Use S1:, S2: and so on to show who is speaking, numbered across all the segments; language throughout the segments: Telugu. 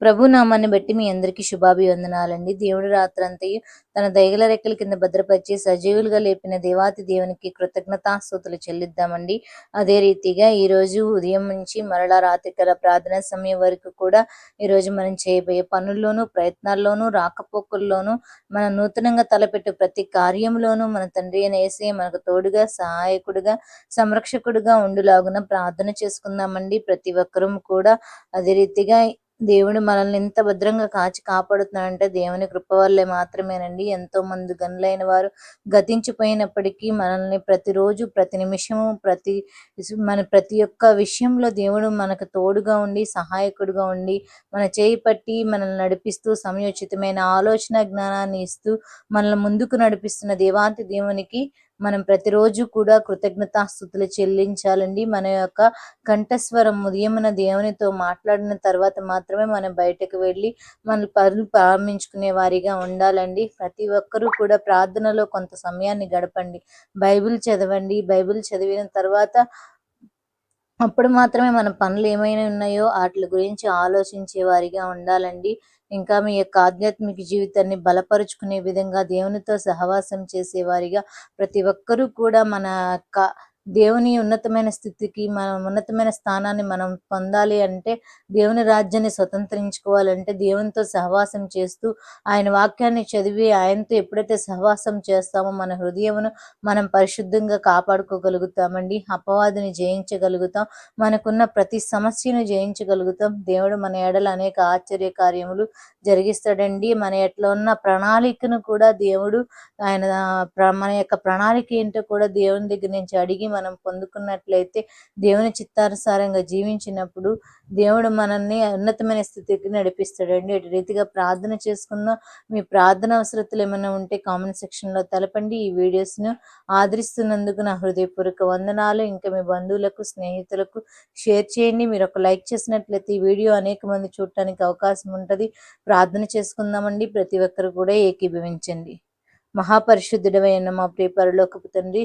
S1: ప్రభు నామాన్ని బట్టి మీ అందరికీ శుభాభివందనాలండి. దేవుడు రాత్రంతయు తన దయగల రెక్కల కింద భద్రపరిచి సజీవులుగా లేపిన దేవాతి దేవునికి కృతజ్ఞతాస్తుతులు చెల్లిద్దామండి. అదే రీతిగా ఈ రోజు ఉదయం నుంచి మరలా రాత్రికల ప్రార్థన సమయం వరకు కూడా ఈ రోజు మనం చేయబోయే పనుల్లోనూ ప్రయత్నాల్లోనూ రాకపోకల్లోనూ మన నూతనంగా తలపెట్టు ప్రతి కార్యంలోనూ మన తండ్రి అయిన యేసయ్య మనకు తోడుగా సహాయకుడుగా సంరక్షకుడుగా ఉండులాగున ప్రార్థన చేసుకుందామండి. ప్రతి ఒక్కరూ కూడా అదే రీతిగా దేవుడు మనల్ని ఎంత భద్రంగా కాచి కాపాడుతున్నాడంటే దేవుని కృప వల్లే మాత్రమేనండి. ఎంతో మంది గనులైన వారు గతించిపోయినప్పటికీ మనల్ని ప్రతిరోజు ప్రతి నిమిషము ప్రతి మన ప్రతి ఒక్క విషయంలో దేవుడు మనకు తోడుగా ఉండి సహాయకుడుగా ఉండి మన చేయి పట్టి మనల్ని నడిపిస్తూ సమయోచితమైన ఆలోచన జ్ఞానాన్ని ఇస్తూ మనల్ని ముందుకు నడిపిస్తున్న దేవాంతి దేవునికి మనం ప్రతిరోజు కూడా కృతజ్ఞతాస్థుతులు చెల్లించాలండి. మన యొక్క కంఠస్వరం ఉదయమున దేవునితో మాట్లాడిన తర్వాత మాత్రమే మనం బయటకు వెళ్ళి మన పనులు ప్రారంభించుకునే వారిగా ఉండాలండి. ప్రతి ఒక్కరూ కూడా ప్రార్థనలో కొంత సమయాన్ని గడపండి. బైబిల్ చదవండి. బైబిల్ చదివిన తర్వాత అప్పుడు మాత్రమే మన పనులు ఏమైనా ఉన్నాయో వాటి గురించి ఆలోచించే వారిగా ఉండాలండి. ఇంకా మీ యొక్క ఆధ్యాత్మిక జీవితాన్ని బలపరుచుకునే విధంగా దేవునితో సహవాసం చేసేవారిగా ప్రతి ఒక్కరూ కూడా మన యొక్క దేవుని ఉన్నతమైన స్థితికి మనం ఉన్నతమైన స్థానాన్ని మనం పొందాలి అంటే దేవుని రాజ్యాన్ని స్వతంత్రించుకోవాలంటే దేవునితో సహవాసం చేస్తూ ఆయన వాక్యాన్ని చదివి ఆయనతో ఎప్పుడైతే సహవాసం చేస్తామో మన హృదయమును మనం పరిశుద్ధంగా కాపాడుకోగలుగుతామండి. అపవాదిని జయించగలుగుతాం. మనకున్న ప్రతి సమస్యను జయించగలుగుతాం. దేవుడు మన ఎడల అనేక ఆశ్చర్య కార్యములు జరిగిస్తాడండి. మన ఎట్లా ఉన్న ప్రణాళికను కూడా దేవుడు ఆయన మన యొక్క ప్రణాళిక ఏంటో కూడా దేవుని దగ్గర నుంచి అడిగి మనం పొందుకున్నట్లయితే దేవుని చిత్తానుసారంగా జీవించినప్పుడు దేవుడు మనల్ని ఉన్నతమైన స్థితికి నడిపిస్తాడండి. ఇటు రీతిగా ప్రార్థన చేసుకుందాం మీ ప్రార్థన అవసరతలు ఏమైనా ఉంటే కామెంట్ సెక్షన్లో తెలపండి. ఈ వీడియోస్ను ఆదరిస్తున్నందుకు నా హృదయపూర్వక వందనాలు. ఇంకా మీ బంధువులకు స్నేహితులకు షేర్ చేయండి. మీరు ఒక లైక్ చేసినట్లయితే ఈ వీడియో అనేక మంది చూడటానికి అవకాశం ఉంటుంది. ప్రార్థన చేసుకుందామండి. ప్రతి ఒక్కరు కూడా ఏకీభవించండి. మహాపరిశుద్ధుడమైన మా ప్రియ పరలోకపు తండ్రి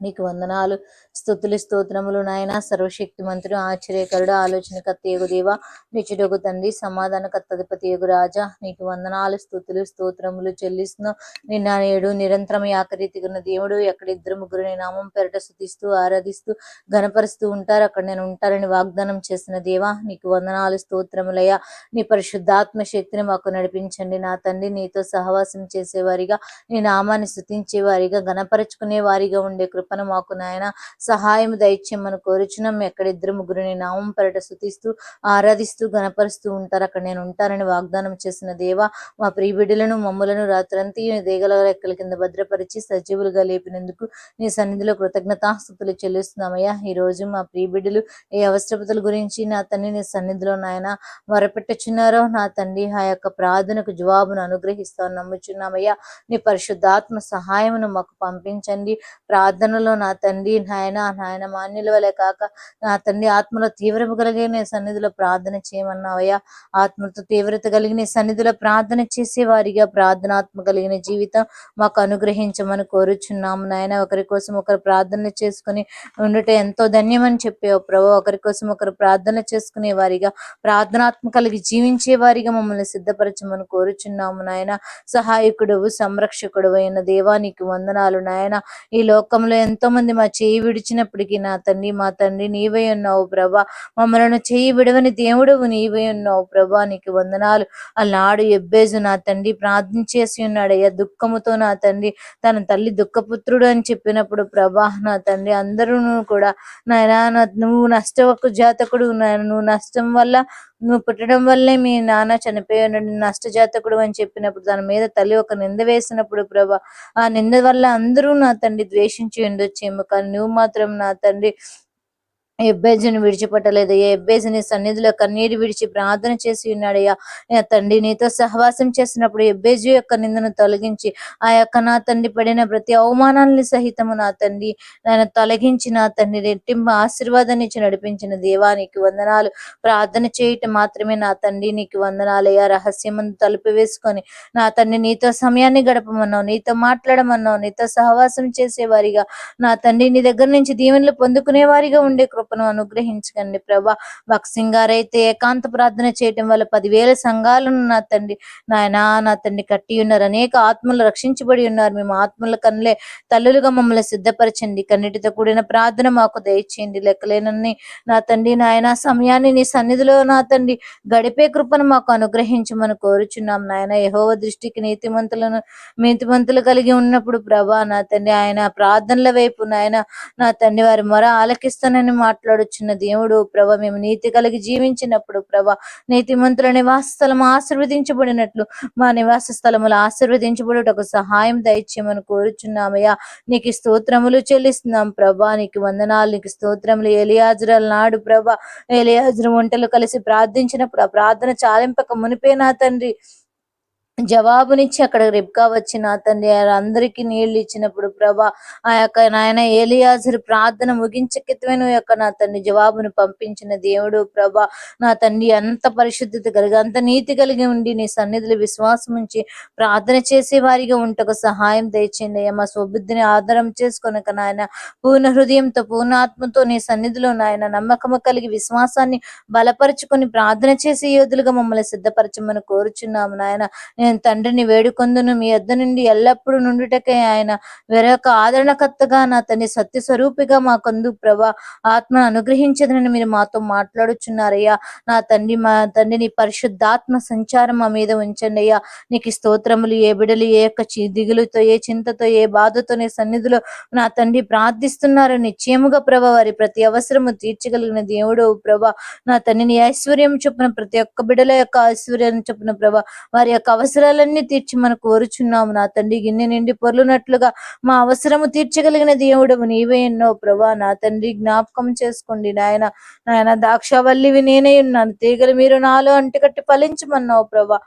S1: నీకు వందనాలు. స్థుతులు స్తోత్రములు నాయన. సర్వశక్తి మంత్రులు ఆశ్చర్యకరుడు ఆలోచనకర్త ఏగు దేవ నిచుడగు తండ్రి సమాధాన కత్తధిపతి ఏగు రాజా. నీకు వందనాలు స్థుతులు స్తోత్రములు చెల్లిస్తున్నావు నిన్న నేడు నిరంతరం యాకరీతిగున్న దేవుడు ఎక్కడ ఇద్దరు ముగ్గురు నీ నామం పెరట శుతిస్తూ ఆరాధిస్తూ గణపరుస్తూ ఉంటారు. అక్కడ నేను ఉంటారని వాగ్దానం చేసిన దేవా నీకు వందనాలు స్తోత్రములయ్యా. నీ పరిశుద్ధాత్మ శక్తిని మాకు నడిపించండి. నా తండ్రి నీతో సహవాసం చేసేవారిగా నీ నామాన్ని స్థుతించే వారిగా గణపరుచుకునే వారిగా ఉండే కృప కృపను మాకు నాయన. సహాయం దయచేయమని కోరుచున్నాం. ఎక్కడ ఇద్దరు ముగ్గురిని నామం పరట స్థుతిస్తూ ఆరాధిస్తూ గణపరుస్తూ ఉంటారు. అక్కడ నేను ఉంటానని వాగ్దానం చేసిన దేవ మా ప్రియబిడ్డలను మమ్ములను రాత్రంతి దేగల రెక్కల కింద భద్రపరిచి సజీవులుగా లేపినందుకు నీ సన్నిధిలో కృతజ్ఞతాస్థుతులు చెల్లిస్తున్నామయ్యా. ఈ రోజు మా ప్రియబిడ్డలు ఏ అవసరపతుల గురించి నా తండ్రి నీ సన్నిధిలో నాయన మొరపెట్టుచున్నారో నా తండ్రి ఆ యొక్క ప్రార్థనకు జవాబును అనుగ్రహిస్తాను నమ్ముచున్నామయ్యా. నీ పరిశుద్ధాత్మ సహాయమును మాకు పంపించండి. ప్రార్థన ఆత్మలో నా తండ్రి నాయన నాయన మాన్యుల వలె కాక నా తండ్రి ఆత్మలో తీవ్రత కలిగిన సన్నిధిలో ప్రార్థన చేయమన్నావయ్యా. ఆత్మతో తీవ్రత కలిగిన సన్నిధిలో ప్రార్థన చేసే వారిగా ప్రార్థనాత్మ కలిగిన జీవితం మాకు అనుగ్రహించమని కోరుచున్నాము నాయన. ఒకరి కోసం ఒకరు ప్రార్థన చేసుకుని ఉండటం ఎంతో ధన్యమని చెప్పావు ప్రభు. ఒకరి కోసం ఒకరు ప్రార్థన చేసుకునే వారిగా ప్రార్థనాత్మ కలిగి జీవించే వారిగా మమ్మల్ని సిద్ధపరచమని కోరుచున్నాము నాయన. సహాయకుడు సంరక్షకుడు అయిన దేవానికి వందనాలు నాయన. ఈ లోకంలో ఎంతో మంది మా చేయి విడిచినప్పటికీ నా తండ్రి మా తండ్రి నీవై ఉన్నావు ప్రభా. మమ్మల్ని చేయి విడవని దేవుడు నీవై ఉన్నావు ప్రభా. నీకు వందనాలు. అల్లాడు ఎబ్బేజు నా తండ్రి ప్రార్థించేసి ఉన్నాడు అయ్యా దుఃఖముతో నా తండ్రి తన తల్లి దుఃఖపుత్రుడు అని చెప్పినప్పుడు ప్రభా నా తండ్రి అందరూ కూడా నాయన నువ్వు నష్టవకు జాతకుడు నువ్వు నష్టం వల్ల నువ్వు పుట్టడం వల్లే మీ నాన్న చనిపోయాడు నష్టజాతకుడు అని చెప్పినప్పుడు దాని మీద తల్లి ఒక నింద వేసినప్పుడు ప్రభా ఆ నింద వల్ల అందరూ నా తండ్రి ద్వేషించి ఉండొచ్చేమో కానీ నువ్వు మాత్రం నా తండ్రి ఎబ్బేజుని విడిచిపెట్టలేదు. ఎబ్బేజుని సన్నిధిలో కన్నీరు విడిచి ప్రార్థన చేసి ఉన్నాడయ్యా. తండ్రి నీతో సహవాసం చేసినప్పుడు ఎబ్బేజు యొక్క నిందను తొలగించి ఆ యొక్క నా తండ్రి పడిన ప్రతి అవమానాన్ని సహితము నా తండ్రి నేను తొలగించి నా తండ్రి రెట్టింపు ఆశీర్వాదాన్ని ఇచ్చి నడిపించిన దేవానికి వందనాలు. ప్రార్థన చేయటం మాత్రమే నా తండ్రి నీకు వందనాలయ్యా. రహస్యమందు తలుపు వేసుకొని నా తండ్రి నీతో సమయాన్ని గడపమన్నావు నీతో మాట్లాడమన్నావు నీతో సహవాసం చేసేవారిగా. నా తండ్రి నీ దగ్గర నుంచి దీవెనలు పొందుకునే వారిగా ఉండే కృప కృపను అనుగ్రహించకండి ప్రభా. భక్సింగ్ గారైతే ఏకాంత ప్రార్థన చేయటం వల్ల పదివేల సంఘాలను నా తండ్రి నాయన నా తండ్రి కట్టి ఉన్నారు. అనేక ఆత్మలు రక్షించబడి ఉన్నారు. మేము ఆత్మల కన్నులే తల్లులుగా మమ్మల్ని సిద్ధపరచండి. కన్నిటితో కూడిన ప్రార్థన మాకు దయచేయండి. లెక్కలేనన్ని నా తండ్రి నాయన సమయాన్ని నీ సన్నిధిలో నా తండ్రి గడిపే కృపను మాకు అనుగ్రహించమని కోరుచున్నాం నాయన. యహోవ దృష్టికి నీతిమంతులను నీతిమంతులు కలిగి ఉన్నప్పుడు ప్రభా నా తండ్రి ఆయన ప్రార్థనల వైపు నాయన నా తండ్రి వారి మొర ఆలకిస్తానని మాట్లాడుచున్న దేవుడు ప్రభ మేము నీతి కలిగి జీవించినప్పుడు ప్రభ నీతిమంతుల నివాస స్థలం ఆశీర్వదించబడినట్లు మా నివాస స్థలములు ఆశీర్వదించబడుటకు సహాయం దయచేయమని కోరుచున్నామయ్యా. నీకు స్తోత్రములు చెల్లిస్తున్నాం ప్రభా నీకు వందనాలు నీకు స్తోత్రములు. ఎలియాజురల్ నాడు ప్రభా ఎలియాజురు వంటలు కలిసి ప్రార్థించినప్పుడు ఆ ప్రార్థన చాలింపక మునిపే నా తండ్రి. జవాబునిచ్చి అక్కడ రిబ్కా వచ్చిన తండ్రి అందరికీ నీళ్ళు ఇచ్చినప్పుడు ప్రభా ఆ యొక్క నాయన ఏలియాజరు ప్రార్థన ముగించకెత్తువే నువ్వు యొక్క నా తండ్రి జవాబును పంపించిన దేవుడు ప్రభా. నా తండ్రి అంత పరిశుద్ధత కలిగి అంత నీతి కలిగి ఉండి నీ సన్నిధిలో విశ్వాసం ఉంచి ప్రార్థన చేసే వారిగా ఉంటకు సహాయం దయచేయండి అయ్యా. మా స్వబుద్ధిని ఆధారం చేసుకొనక నాయన పూర్ణ హృదయంతో పూర్ణాత్మతో నీ సన్నిధిలో నాయన నమ్మకము కలిగి విశ్వాసాన్ని బలపరుచుకొని ప్రార్థన చేసే యోధులుగా మమ్మల్ని సిద్ధపరచమని కోరుచున్నాము నాయన. నేను తండ్రిని వేడుకొందును. మీ యొద్ద నుండి ఎల్లప్పుడూ నుండుటకే ఆయన వేరొక ఆదరణకర్తగా నా తండ్రి సత్య స్వరూపిగా మాకందు ప్రభా ఆత్మను అనుగ్రహించదనని మీరు మాతో మాట్లాడుచున్నారయ్యా. నా తండ్రి మా తండ్రిని పరిశుద్ధాత్మ సంచారం మా మీద ఉంచండి అయ్యా. నీకు స్తోత్రములు ఏ బిడలు ఏ యొక్క దిగులుతో ఏ చింతతో ఏ బాధతో నీ సన్నిధిలో నా తండ్రి ప్రార్థిస్తున్నారు నిశ్చయముగా ప్రభ వారి ప్రతి అవసరము తీర్చగలిగిన దేవుడు ప్రభ. నా తండ్రిని ఐశ్వర్యం చొప్పున ప్రతి ఒక్క బిడల యొక్క ఐశ్వర్యం చొప్పున ప్రభ వారి యొక్క అవసరాలన్నీ తీర్చి మనం కోరుచున్నాము నా తండ్రి. గిన్నె నిండి పొర్లునట్లుగా మా అవసరము తీర్చగలిగిన దేవుడవు నీవే ఎన్నో ప్రభా నా తండ్రి. జ్ఞాపకం చేసుకోండి నాయన. నాయన దాక్షావల్లివి నేనే ఉన్నాను. తీగలు మీరు నాలో అంటుకట్టి ఫలించమన్నావు ప్రభా.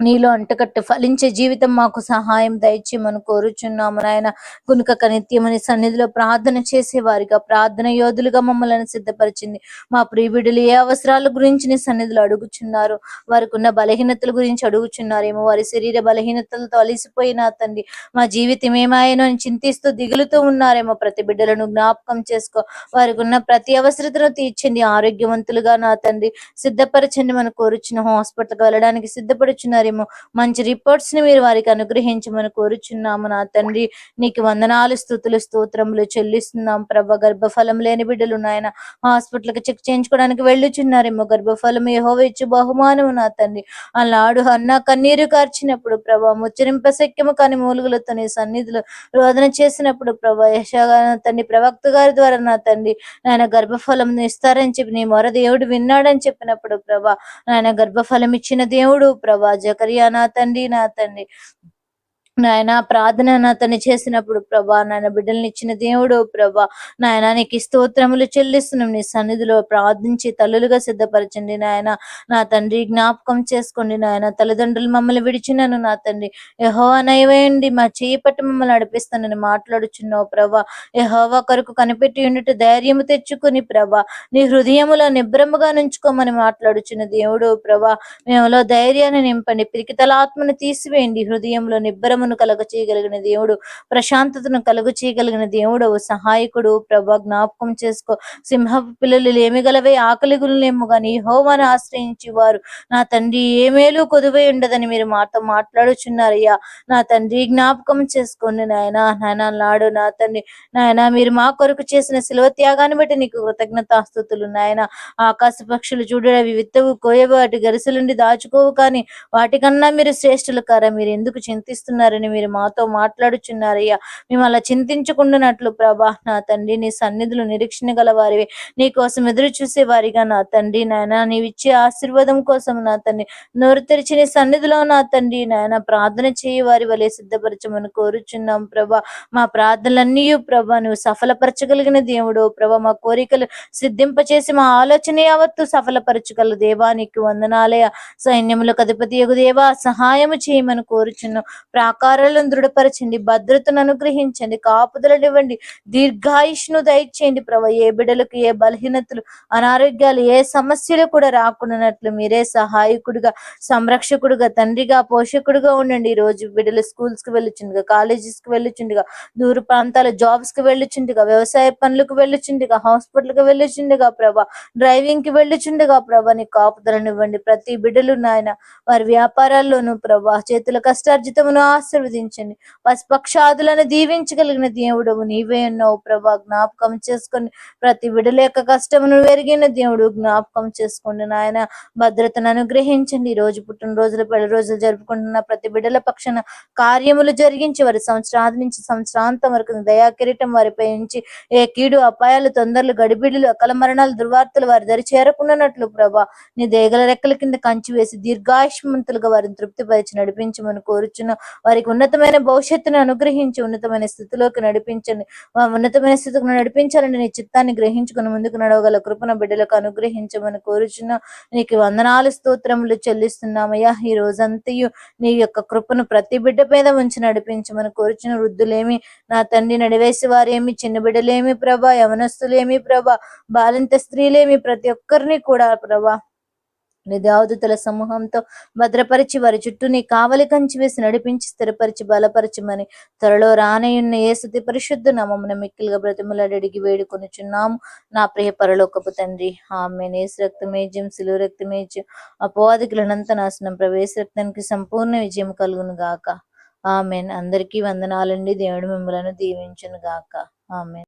S1: నీలో అంటకట్టు ఫలించే జీవితం మాకు సహాయం దయచేయమని కోరుచున్నాము నాయన. కునుక నిత్యమని సన్నిధిలో ప్రార్థన చేసేవారిగా ప్రార్థన యోధులుగా మమ్మల్ని సిద్ధపరిచింది. మా ప్రియబిడ్డలు ఏ అవసరాల గురించి నీ సన్నిధిలో అడుగుచున్నారు? వారికి ఉన్న బలహీనతల గురించి అడుగుచున్నారేమో. వారి శరీర బలహీనతలతో అలిసిపోయిన తండ్రి మా జీవితం ఏమాయనో అని చింతిస్తూ దిగులుతూ ఉన్నారేమో. ప్రతి బిడ్డలను జ్ఞాపకం చేసుకో. వారికి ఉన్న ప్రతి అవసరతను తీర్చండి. ఆరోగ్యవంతులుగా నా తండ్రి సిద్ధపరచండి మనం కోరుచున్న హాస్పిటల్కి వెళ్ళడానికి సిద్ధపడుచున్నారు. కార్యము. మంచి రిపోర్ట్స్ని మీరు వారికి అనుగ్రహించమని కోరుచున్నాము నా తండ్రి. నీకు వందనాలు స్థుతులు స్తోత్రములు చెల్లిస్తున్నాం. ప్రభ గర్భఫలం లేని బిడ్డలు నాయన. హాస్పిటల్కి చెక్ చేయించుకోవడానికి వెళ్ళుచున్నారేమో గర్భఫలం ఏహో ఇచ్చు బహుమానము నా తండ్రి. అలాడు అన్న కన్నీరు కార్చినప్పుడు ప్రభా ముచ్చరింప శక్యము కాని మూలుగులతో నీ సన్నిధిలో రోదన చేసినప్పుడు ప్రభా యశగా తండ్రి ప్రవక్త గారి ద్వారా నా తండ్రి. నాయన గర్భఫలం ఇస్తారని చెప్పి నీ మొర దేవుడు విన్నాడని చెప్పినప్పుడు ప్రభా నాయన గర్భఫలం ఇచ్చిన దేవుడు ప్రభా జకరియా నా తండ్రి నా తండ్రి. నాయన ప్రార్థన అతను చేసినప్పుడు ప్రభా నాయన బిడ్డల్ని ఇచ్చిన దేవుడు ప్రభా నాయన నీకు స్తోత్రములు చెల్లిస్తున్నాం. నీ సన్నిధిలో ప్రార్థించి తల్లులుగా సిద్ధపరచండి నాయన. నా తండ్రి జ్ఞాపకం చేసుకోండి నాయన. తల్లిదండ్రులు మమ్మల్ని విడిచినను నా తండ్రి. యహోవా నయవేయండి మా చేయి పట్టి మమ్మల్ని నడిపిస్తానని మాట్లాడుచున్నావు ప్రభా. యహోవా కొరకు కనిపెట్టి ఉండుట ధైర్యము తెచ్చుకుని ప్రభా నీ హృదయములో నిబ్రముగా నుంచుకోమని మాట్లాడుచున్న దేవుడు ప్రభా మేములో ధైర్యాన్ని నింపండి. పిరికితల ఆత్మను తీసివేయండి. హృదయంలో నిబ్బరమును కలుగ చేయగలిగిన దేవుడు ప్రశాంతతను కలుగు చేయగలిగిన దేవుడు సహాయకుడు ప్రభా జ్ఞాపకం చేసుకో. సింహ పిల్లలు లేమిగలవే ఆకలి గురులేమో గాని హోమాను ఆశ్రయించి వారు నా తండ్రి ఏ మేలు కొదువై ఉండదని మీరు మాతో మాట్లాడుచున్నారయ్యా. నా తండ్రి జ్ఞాపకం చేసుకోండి నాయన. నాయన నాడు నా తండ్రి. నాయన మీరు మా కొరకు చేసిన శిలువ త్యాగాన్ని బట్టి నీకు కృతజ్ఞతాస్తుతులు నాయన. ఆకాశ పక్షులు చూడడం అవి విత్తవు కోయవు వాటి గరిసెలుండి దాచుకోవు కానీ వాటికన్నా మీరు శ్రేష్ఠులు కారా మీరు ఎందుకు చింతిస్తున్నారు? చింతిస్తున్నారని మీరు మాతో మాట్లాడుచున్నారయ్యా. మేము అలా చింతించుకుంటున్నట్లు ప్రభా నా తండ్రి నీ సన్నిధులు నిరీక్షణ గలవారివి. నీ కోసం ఎదురు చూసే వారిగా నా తండ్రి నాయన నీవిచ్చే ఆశీర్వాదం కోసం నా తండ్రి. నోరు తెరిచి నీ సన్నిధిలో నా తండ్రి నాయన ప్రార్థన చేయి వారి వలె సిద్ధపరచమని కోరుచున్నాం ప్రభా. మా ప్రార్థనలన్నీ ప్రభా నువ్వు సఫలపరచగలిగిన దేవుడు ప్రభా. మా కోరికలు సిద్ధింపచేసి మా ఆలోచన యావత్తు సఫలపరచగల దేవానికి వందనాలయ సైన్యములకు అధిపతి యగు దేవా సహాయము చేయమని కోరుచున్నాం. ప్రాక మోకారాలను దృఢపరచండి భద్రతను అనుగ్రహించండి కాపుదలనివ్వండి దీర్ఘాయుష్ను దయచేయండి ప్రభా. ఏ బిడ్డలకు ఏ బలహీనతలు అనారోగ్యాలు ఏ సమస్యలు కూడా రాకుండానట్లు మీరే సహాయకుడిగా సంరక్షకుడుగా తండ్రిగా పోషకుడుగా ఉండండి. ఈ రోజు బిడ్డలు స్కూల్స్కి వెళ్ళుచుండగా కాలేజెస్కి వెళ్ళుచుండగా దూర ప్రాంతాల జాబ్స్కి వెళ్ళుచుండగా వ్యవసాయ పనులకు వెళ్ళుచుండగా హాస్పిటల్కి వెళ్ళుచుండగా ప్రభా. డ్రైవింగ్కి వెళ్ళుచుండగా ప్రభా. నీ కాపుదలను ఇవ్వండి. ప్రతి బిడ్డలు నాయన వారి వ్యాపారాల్లోనూ ప్రభా చేతుల కష్టార్జితమును ఆశ ఆశీర్వదించండి. పశుపక్షాదులను దీవించగలిగిన దేవుడవు నీవే ఉన్నావు ప్రభా. జ్ఞాపకం చేసుకొని ప్రతి బిడ్డల యొక్క కష్టమును వెరిగిన దేవుడు జ్ఞాపకం చేసుకోండి నాయన. భద్రతను అనుగ్రహించండి. ఈ రోజు పుట్టినరోజుల పెళ్ళి రోజులు జరుపుకుంటున్న ప్రతి బిడ్డల పక్షాన కార్యములు జరిగించి వారి సంవత్సరాది నుంచి సంవత్సరాంతం వరకు దయా కిరీటం వారిపై ఉంచి ఏ కీడు అపాయాలు తొందరలు గడిబిడిలు అకల మరణాలు దుర్వార్తలు వారి దరి చేరకుండానట్లు ప్రభా. నీ దేగల రెక్కల కింద కంచి వేసి దీర్ఘాయుష్మంతులుగా వారిని తృప్తిపరిచి నడిపించమని కోరుచున్న వారికి ఉన్నతమైన భవిష్యత్తును అనుగ్రహించి ఉన్నతమైన స్థితిలోకి నడిపించండి ఉన్నతమైన స్థితికి నడిపించాలని నీ చిత్తాన్ని గ్రహించుకుని ముందుకు నడవగల కృపణ బిడ్డలకు అనుగ్రహించమని కోరుచున్న నీకు వందనాలు స్తోత్రములు చెల్లిస్తున్నామయ్యా. ఈ రోజంతయు నీ యొక్క కృపను ప్రతి బిడ్డ మీద ఉంచి నడిపించమని కోరుచున్న వృద్ధులేమి నా తండ్రి నడివేసి వారేమి చిన్న బిడ్డలేమి ప్రభా యవనస్తులేమి ప్రభా బాలింత స్త్రీలేమి ప్రతి ఒక్కరిని కూడా ప్రభా నీ దేవదూతల సమూహంతో భద్రపరిచి వారి చుట్టూ నీ కావలి కంచి వేసి నడిపించి స్థిరపరిచి బలపరచమని త్వరలో రానయున్న ఏసుతి పరిశుద్ధ నామమున మిక్కిలుగా బ్రతిమలాడి అడిగి వేడుకొనుచున్నాము. నా ప్రియ పరలోకపు తండ్రి ఆమె నేసు రక్తమేజ్యం సిలువ రక్తమేజ్యం అపవాదికులనంత నాశనం ప్రవేశ రక్తానికి సంపూర్ణ విజయం కలుగును గాక. ఆమెన్. అందరికీ వందనాలండి. దేవుడు మిమ్మలను దీవించును గాక. ఆమెన్.